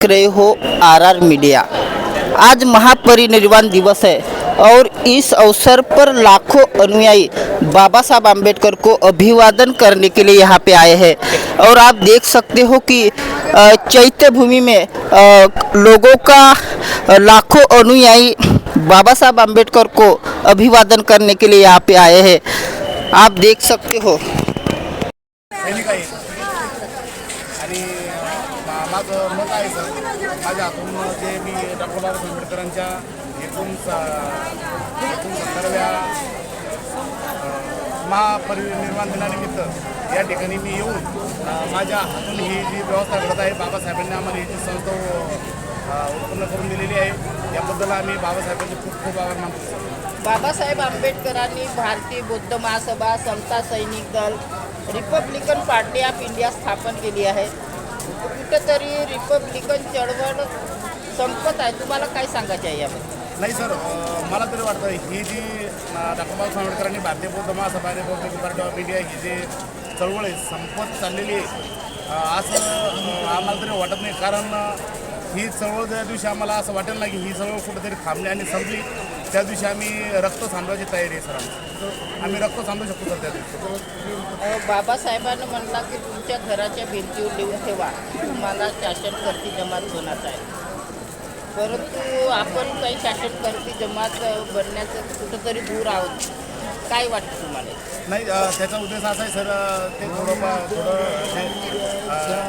रहे हो R R media. आज महापरिनिर्वाण दिवस है और इस अवसर पर लाखों अनुयायी बाबा साहब आम्बेडकर को अभिवादन करने के लिए यहाँ पे आए हैं। और आप देख सकते हो कि चैत्य भूमि में लोगों का लाखों अनुयायी बाबा साहब आम्बेडकर को अभिवादन करने के लिए यहाँ पे आए हैं। आप देख सकते हो। आणि माझं मत आहे सर. माझ्या हातून जे मी डॉक्टर बाबासाहेब आंबेडकरांच्या एकूण स- एकूण सत्तराव्या महापरिनिर्वाण दिनानिमित्त या ठिकाणी मी येऊन माझ्या हातून ही जी व्यवस्था घडत आहे बाबासाहेबांनी आम्हाला ही जी संस्था उत्पन्न करून दिलेली आहे. याबद्दल आम्ही बाबासाहेबांचे खूप खूप आभार मानतो बाबासाहेब आंबेडकरांनी भारतीय बौद्ध महासभा समता सैनिक दल रिपब्लिकन पार्टी ऑफ इंडिया स्थापन केली आहे. कुठेतरी रिपब्लिकन चळवळ संपत आहे. तुम्हाला काय सांगायचं आहे याबद्दल नाही सर मला तरी वाटतं ही जी डॉक्टर बाबासाहेब आंबेडकरांनी Bharatiya Bauddha Mahasabha Republican Party of India ही जी चळवळ आहे संपत चाललेली आहे. असं आम्हाला तरी वाटत नाही. कारण ही चळवळ ज्या दिवशी आम्हाला असं वाटेल ना की ही चळवळ कुठेतरी थांबली आणि संपली त्या दिवशी आम्ही रक्त सांडवायची तयारी आहे सर आम्ही रक्त सांडू शकतो सर त्या दिवशी. बाबासाहेबांना म्हणला की तुमच्या घराच्या भिंतीवर लिहून ठेवा. तुम्हाला शासनकर्ती जमात बनायचं आहे. परंतु आपण काही शासनकर्ती जमात बनण्याचं कुठंतरी दूर आहोत. काय वाटतं तुम्हाला? नाही त्याचा उद्देश असा आहे सर ते थोडंफार थोडं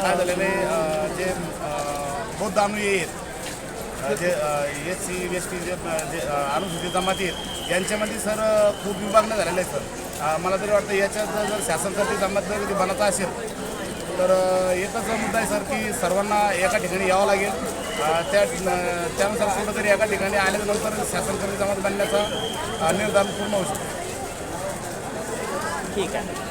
काय झालेलं आहे जे बौद्ध दानवी आहेत जे एस सी एस टी जे अनुसूचित जमाती आहेत यांच्यामध्ये सर खूप विभागणं झालेलं आहे सर. मला तरी वाटतं याच्यात जर शासनकर्ती जमात जर कधी असेल तर एकच मुद्दा आहे सर की सर्वांना एका ठिकाणी यावं लागेल. त्या त्यानुसार कुठंतरी एका ठिकाणी आल्यानंतर शासनकर्ती जमात बनण्याचा निर्धार पूर्ण होऊ शकतो. ठीक आहे.